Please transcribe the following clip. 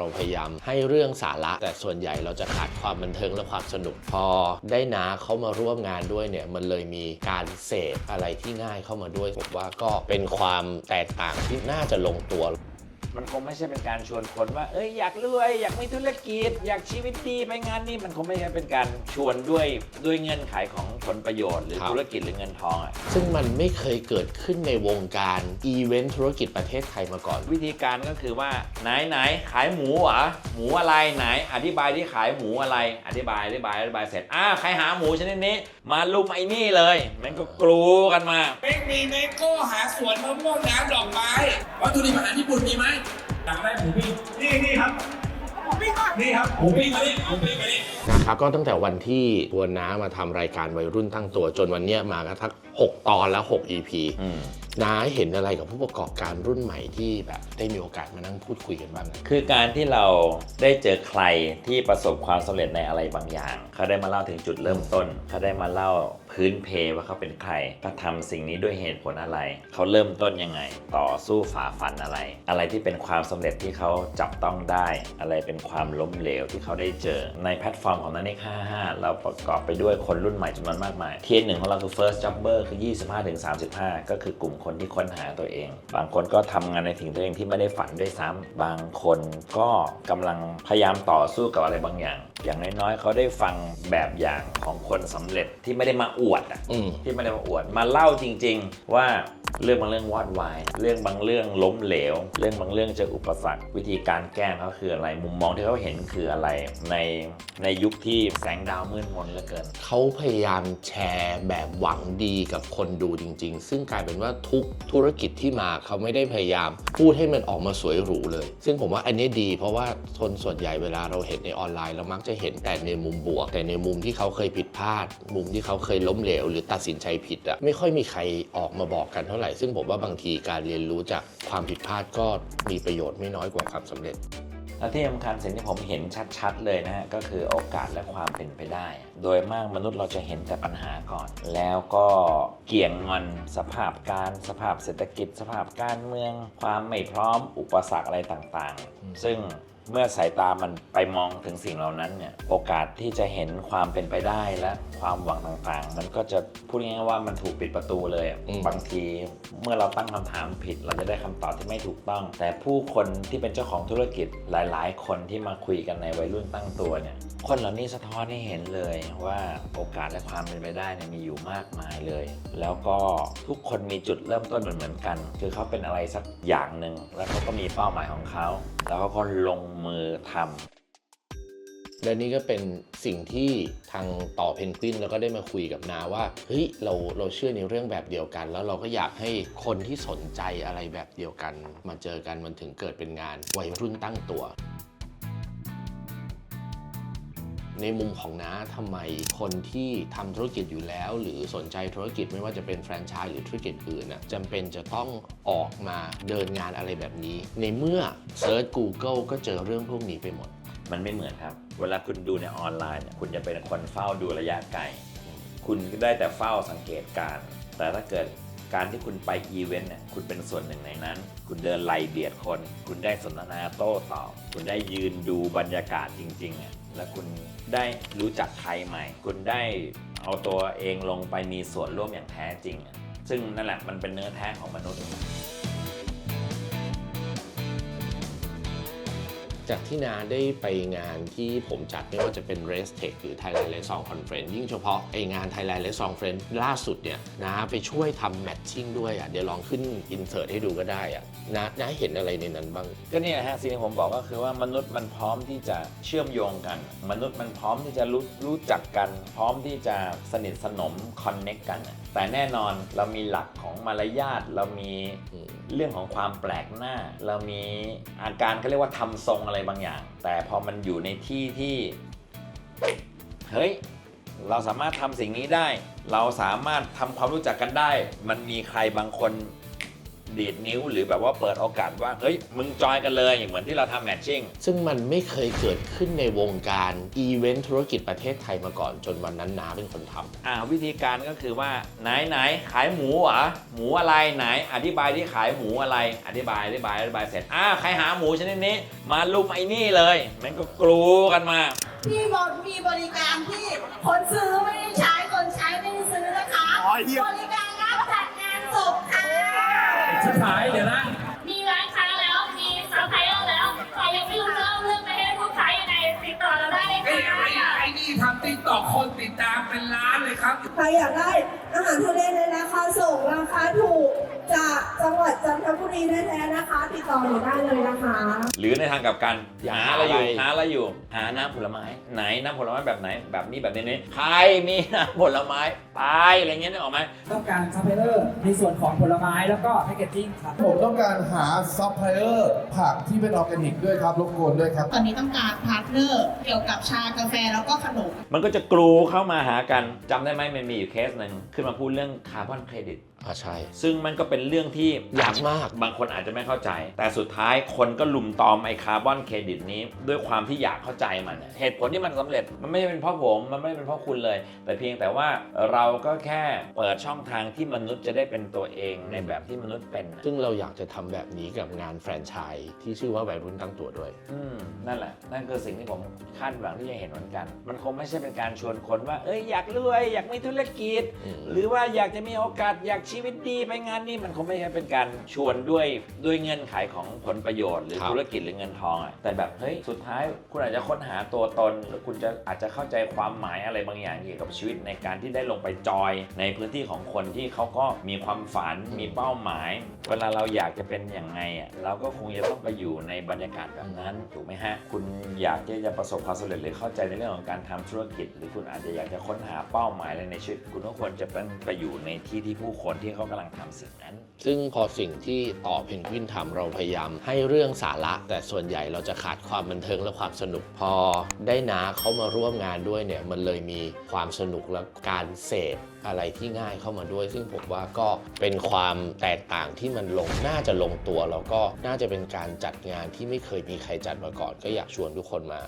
เราพยายามให้เรื่องสาระ แต่ส่วนใหญ่เราจะขาดความบันเทิงและความสนุก พอได้นาเขามาร่วมงานด้วยเนี่ยมันเลยมีการเสพอะไรที่ง่ายเข้ามาด้วยผมว่าก็เป็นความแตกต่างที่น่าจะลงตัว มันคงไม่ใช่เป็นการชวนคนว่า เอ้ยอยากรวยอยากมีธุรกิจ อยากชีวิตดีไปงานนี้มันคงไม่ใช่เป็นการชวนด้วยด้วยเงื่อนไขของผลประโยชน์หรือครับ ธุรกิจหรือเงินทองอะ ซึ่งมันไม่เคยเกิดขึ้นในวงการอีเวนต์ธุรกิจประเทศไทยมาก่อน วิธีการก็คือว่าไหนไหนขายหมูเหรอหมูอะไรไหน อธิบายที่ขายหมูอะไร อธิบายอธิบายอธิบายเสร็จอ่าใครหาหมูชนิดนี้ มาลุมไอ้นี่เลยมันก็กรูกันมา ไม่มีเมโก้หาสวนมะม่วงน้ำดอกไม้วัตถุดิบอาหารญี่ปุ่นมีไหม อยากได้หมูปิ้งนี่นี่ครับนี่ครับหมูปิ้งมาดิหมูปิ้งมาดินะครับก็ตั้งแต่วันที่ตัวน้ามาทำรายการวัยรุ่นตั้งตัวจนวันเนี้ยมากระทั่ง6ตอนแล้ว 6 EP อืม น้าเห็นอะไรกับผู้ประกอบการรุ่นใหม่ที่แบบได้มีโอกาสมานั่งพูดคุยกันบ้างนะคือการที่เราได้เจอใครที่ประสบความสำเร็จในอะไรบางอย่าง เขาได้มาเล่าถึงจุดเริ่มต้น เขาได้มาเล่าพื้นเพว่าเขาเป็นใครเขาทำสิ่งนี้ด้วยเหตุผลอะไร เขาเริ่มต้นยังไง ต่อสู้ฝ่าฟันอะไร อะไรที่เป็นความสำเร็จที่เขาจับต้องได้ อะไรเป็นความล้มเหลวที่เขาได้เจอ ในแพลตฟอร์มของนันเอก55เราประกอบไปด้วยคนรุ่นใหม่จำนวนมากมายเทียนหนึ่งของเราคือ first jobber คือ 25-35 ก็คือกลุ่มคนที่ค้นหาตัวเอง บางคนก็ทำงานในสิ่งตัวเองที่ไม่ได้ฝันด้วยซ้ำบางคนก็กำลังพยายามต่อสู้กับอะไรบางอย่าง อย่างน้อยๆเขาได้ฟังแบบอย่างของคนสำเร็จที่ไม่ได้มาอวดอะอืมที่ไม่ได้มาอวดมาเล่าจริง ๆ ว่า เรื่องบางเรื่องวอดวาย เรื่องบางเรื่องล้มเหลว เรื่องบางเรื่องเจออุปสรรค วิธีการแก้เขาคืออะไร มุมมองที่เขาเห็นคืออะไร ในในยุคที่แสงดาวมืดมนเหลือเกิน เขาพยายามแชร์แบบหวังดีกับคนดูจริง ๆ ซึ่งกลายเป็นว่าทุกธุรกิจที่มาเขาไม่ได้พยายาม พูดให้มันออกมาสวยหรูเลย ซึ่งผมว่าอันนี้ดี เพราะว่าคนส่วนใหญ่เวลาเราเห็นในออนไลน์เรามักจะเห็นแต่ในมุมบวก แต่ในมุมที่เขาเคยผิดพลาด มุมที่เขาเคยล้มเหลว หรือตัดสินใจผิดอะไม่ค่อยมีใครออกมาบอกกันเท่าไหร่ ซึ่งผมว่าบางทีการเรียนรู้จากความผิดพลาดก็มีประโยชน์ไม่น้อยกว่าความสำเร็จ และที่สำคัญสิ่งที่ผมเห็นชัด ๆ เลยนะฮะก็คือโอกาสและความเป็นไปได้ โดยมากมนุษย์เราจะเห็นแต่ปัญหาก่อน แล้วก็เกี่ยงงอนสภาพการสภาพเศรษฐกิจ สภาพการเมือง ความไม่พร้อมอุปสรรคอะไรต่างๆ ซึ่ง เมื่อสายตามันไปมองถึงสิ่งเหล่านั้นเนี่ยโอกาสที่จะเห็นความเป็นไปได้และความหวังต่างๆ มันก็จะพูดง่ายๆว่ามันถูกปิดประตูเลยอะอืม บางทีเมื่อเราตั้งคำถามผิด เราจะได้คำตอบที่ไม่ถูกต้อง แต่ผู้คนที่เป็นเจ้าของธุรกิจหลาย ๆ คนที่มาคุยกันในวัยรุ่นตั้งตัวเนี่ยคนเหล่านี้สะท้อนให้เห็นเลยว่าโอกาสและความเป็นไปได้เนี่ยมีอยู่มากมายเลย แล้วก็ทุกคนมีจุดเริ่มต้นเหมือนๆกัน คือเขาเป็นอะไรสักอย่างหนึ่งแล้วเขาก็มีเป้าหมายของเขา แล้วเขาก็ลงมือทำและนี่ก็เป็นสิ่งที่ทางต่อเพนกวินแล้วก็ได้มาคุยกับนาว่าเฮ้ยเราเราเชื่อในเรื่องแบบเดียวกัน แล้วเราก็อยากให้คนที่สนใจอะไรแบบเดียวกัน มาเจอกันมันถึงเกิดเป็นงานวัยรุ่นตั้งตัว ในมุมของน้าทำไมคนที่ทำธุรกิจอยู่แล้ว หรือสนใจธุรกิจไม่ว่าจะเป็นแฟรนไชส์หรือธุรกิจอื่นน่ะจำเป็นจะต้องออกมาเดินงานอะไรแบบนี้ ในเมื่อเซิร์ช Google ก็เจอเรื่องพวกนี้ไปหมด มันไม่เหมือนครับ เวลาคุณดูในออนไลน์เนี่ยคุณจะเป็นคนเฝ้าดูระยะไกล คุณได้แต่เฝ้าสังเกตการ แต่ถ้าเกิด การที่คุณไปอีเวนต์เนี่ยคุณเป็นส่วนหนึ่งในนั้น คุณเดินไล่เบียดคน คุณได้สนทนาโต้ตอบ คุณได้ยืนดูบรรยากาศจริงๆอะแล้วคุณได้รู้จักใครใหม่ คุณได้เอาตัวเองลงไปมีส่วนร่วมอย่างแท้จริงอะซึ่งนั่นแหละมันเป็นเนื้อแท้ของมนุษย์ จากที่นาได้ไปงานที่ผมจัดไม่ว่าจะเป็น Race Tech หรือ Thailand Race Song Conference ยิ่งเฉพาะไองาน Thailand Race Song Conference ล่าสุดเนี่ยนาไปช่วยทำแมทชิ่งด้วยอะเดี๋ยวลองขึ้นอินเสิร์ตให้ดูก็ได้อะนานาเห็นอะไรในนั้นบ้าง ก็เนี่ยฮะสิ่งที่ผมบอกก็คือว่ามนุษย์มันพร้อมที่จะเชื่อมโยงกัน มนุษย์มันพร้อมที่จะรู้รู้จักกัน พร้อมที่จะสนิทสนมคอนเน็กกันอะแต่แน่นอนเรามีหลักของมารยาทเรามีอืมเรื่องของความแปลกหน้า เรามีอาการเขาเรียกว่าทำทรงอะไรบางอย่าง แต่พอมันอยู่ในที่ที่ เฮ้ย เราสามารถทำสิ่งนี้ได้ เราสามารถทำความรู้จักกันได้ มันมีใครบางคน ดีดนิ้วหรือแบบว่าเปิดโอกาสว่าเฮ้ยมึงจอยกันเลยเหมือนที่เราทำแมทชิ่ง ซึ่งมันไม่เคยเกิดขึ้นในวงการอีเวนต์ธุรกิจประเทศไทยมาก่อนจนวันนั้นนาเป็นคนทำ อ่าวิธีการก็คือว่าไหนไหนขายหมูเหรอหมูอะไรไหน อธิบายที่ขายหมูอะไร อธิบายอธิบายอธิบายเสร็จอ่าใครหาหมูชนิดนี้ มาลุมไอ้นี่เลยมันก็กรูกันมา พี่บดมีบริการที่คนซื้อไม่ได้ใช้คนใช้ไม่ได้ซื้อนะคะ บริการรับจัดงานศพค่ะ ชิบหายเดี๋ยวนะมีร้านค้าแล้ว มีซัพพลายเออร์แล้วใครยังไม่รู้จะเล่าเรื่องไปให้ลูกค้ายังไงติดต่อเราได้เลยไอ้ไอ้ค่ะ ไอ้นี่ทำติ๊กตอกคนติดตามเป็นล้านเลยครับ ใครอยากได้อาหารทะเลในราคาส่งราคาถูก จากจังหวัดจันทบุรีแท้ๆนะคะ ติดต่อหนูได้เลยนะคะ หรือในทางกลับกันอยากหาอะไรอยู่อะไรหาอะไรอยู่ หาน้ำผลไม้ไหนน้ำผลไม้แบบไหน แบบนี้แบบนี้นี้ใครมีน้ำผลไม้ไปอะไรเงี้ยนึกออกไหมต้องการซัพพลายเออร์ในส่วนของผลไม้แล้วก็แพคเกจจิ้งครับผมต้องการหาซัพพลายเออร์ผักที่เป็นออร์แกนิกด้วยครับรบกวนด้วยครับ ตอนนี้ต้องการพาร์ทเนอร์เกี่ยวกับชากาแฟแล้วก็ขนมมันก็จะกรูเข้ามาหากันจำได้ไหมมันมีอยู่เคสหนึ่งขึ้นมาพูดเรื่องคาร์บอนเครดิต อ่าใช่ ซึ่งมันก็เป็นเรื่องที่ยากมาก บางคนอาจจะไม่เข้าใจ แต่สุดท้ายคนก็ลุมตอมไอ้คาร์บอนเครดิตนี้ ด้วยความที่อยากเข้าใจมัน เหตุผลที่มันสำเร็จมันไม่ได้เป็นเพราะผม มันไม่ได้เป็นเพราะคุณเลย แต่เพียงแต่ว่าเราก็แค่เปิดช่องทางที่มนุษย์จะได้เป็นตัวเองในแบบที่มนุษย์เป็นน่ะซึ่งเราอยากจะทำแบบนี้กับงานแฟรนไชส์ที่ชื่อว่าวัยรุ่นตั้งตัวด้วย อืมนั่นแหละ นั่นคือสิ่งที่ผมคาดหวังที่จะเห็นเหมือนกัน มันคงไม่ใช่เป็นการชวนคนว่า เอ้ยอยากรวยอยากมีธุรกิจอืมหรือว่าอยากจะมีโอกาสอยากชีวิตดีไปงานนี้มันคงไม่ใช่เป็นการชวนด้วยด้วยเงื่อนไขของผลประโยชน์หรือครับ ธุรกิจหรือเงินทองอะแต่แบบเฮ้ยสุดท้ายคุณอาจจะค้นหาตัวตนหรือคุณจะอาจจะเข้าใจความหมายอะไรบางอย่างเกี่ยวกับชีวิตในการที่ได้ลงไปจอย ในพื้นที่ของคนที่เขาก็มีความฝันมีเป้าหมาย เวลาเราอยากจะเป็นอย่างไงอะเราก็คงจะต้องไปอยู่ในบรรยากาศแบบนั้นถูกไหมฮะคุณอยากที่จะประสบความสำเร็จหรือเข้าใจในเรื่องของการทำธุรกิจ หรือคุณอาจจะอยากจะค้นหาเป้าหมายอะไรในชีวิต คุณก็ควรจะเป็นไปอยู่ในที่ที่ผู้คนที่เขากำลังทำสิ่งนั้น ซึ่งพอสิ่งที่ต่อเพนกวินทำเราพยายามให้เรื่องสาระ แต่ส่วนใหญ่เราจะขาดความบันเทิงและความสนุกพอ ได้นาเขามาร่วมงานด้วยเนี่ยมันเลยมีความสนุกและการเสพอะไรที่ง่ายเข้ามาด้วย ซึ่งผมว่าก็เป็นความแตกต่างที่มันลงน่าจะลงตัวแล้วก็น่าจะเป็นการจัดงานที่ไม่เคยมีใครจัดมาก่อน ก็อยากชวนทุกคนมา